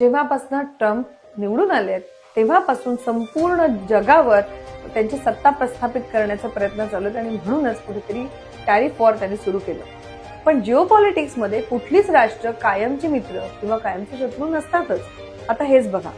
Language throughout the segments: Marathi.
जेव्हापासून ट्रम्प निवडून आले तेव्हापासून संपूर्ण जगावर त्यांची सत्ता प्रस्थापित करण्याचा प्रयत्न चालू आणि म्हणूनच कुठेतरी टॅरिफ वॉर त्यांनी सुरू केलं. पण जिओ मध्ये कुठलीच राष्ट्र कायमचे मित्र किंवा कायमचे शत्रू नसतातच. आता हेच बघा.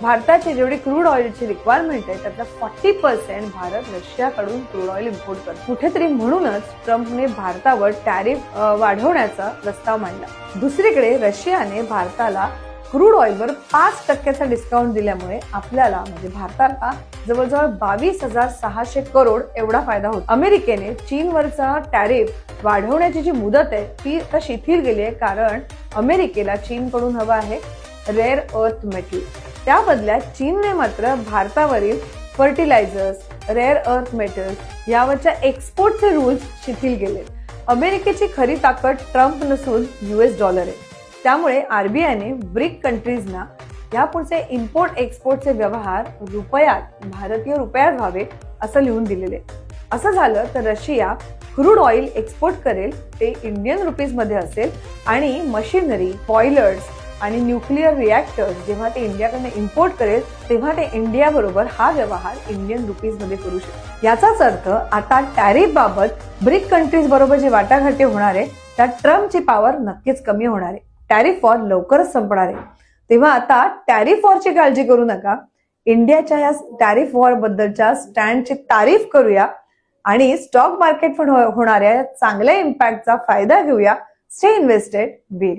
भारताची जेवढी क्रूड ऑइलची रिक्वायरमेंट आहे त्यातला फॉर्टी पर्सेंट भारत रशियाकडून क्रूड ऑइल इम्पोर्ट करतो. कुठेतरी म्हणूनच ट्रम्पने भारतावर टॅरिफ वाढवण्याचा प्रस्ताव मांडला. दुसरीकडे रशियाने भारताला क्रूड ऑइलवर पाच टक्क्याचा डिस्काउंट दिल्यामुळे आपल्याला म्हणजे भारताला जवळजवळ बावीस हजार सहाशे करोड एवढा फायदा होतो. अमेरिकेने चीनवरचा टॅरिफ वाढवण्याची जी मुदत आहे ती आता शिथिल गेली आहे कारण अमेरिकेला चीनकडून हवं आहे रेअर अर्थ मेटल त्या बदल्यात चीनने मात्र भारतावरील फर्टिलायझर्स रेअर अर्थ मेटल्स यावरच्या एक्सपोर्टचे रूल्स शिथिल गेले अमेरिकेची खरी ताकद ट्रम्प नसून युएस डॉलर आहे. त्यामुळे आरबीआयने ब्रिक कंट्रीजना यापुढचे इम्पोर्ट एक्सपोर्टचे व्यवहार रुपयात भारतीय रुपयात व्हावे असं लिहून दिलेले. असं झालं तर रशिया क्रूड ऑइल एक्सपोर्ट करेल ते इंडियन रुपीजमध्ये असेल आणि मशिनरी बॉयलर्स आणि न्यूक्लिअर रिॲक्टर्स जेव्हा ते इंडियाकडनं इम्पोर्ट करेल तेव्हा ते इंडिया बरोबर हा व्यवहार इंडियन रुपीजमध्ये करू शकतो याचाच अर्थ आता टॅरिफ बाबत ब्रिक कंट्रीज बरोबर जे वाटाघाटी होणार आहे त्यात ट्रम्पची पॉवर नक्कीच कमी होणार आहे. टॅरिफ वॉर लवकरच संपणार आहे. तेव्हा आता टॅरिफ वॉरची काळजी करू नका. इंडियाच्या या टॅरिफ वॉर बद्दलच्या स्टँडची तारीफ करूया आणि स्टॉक मार्केट पण हो-, होणाऱ्या चांगल्या इम्पॅक्टचा फायदा घेऊया. स्टे इन्व्हेस्टेड बी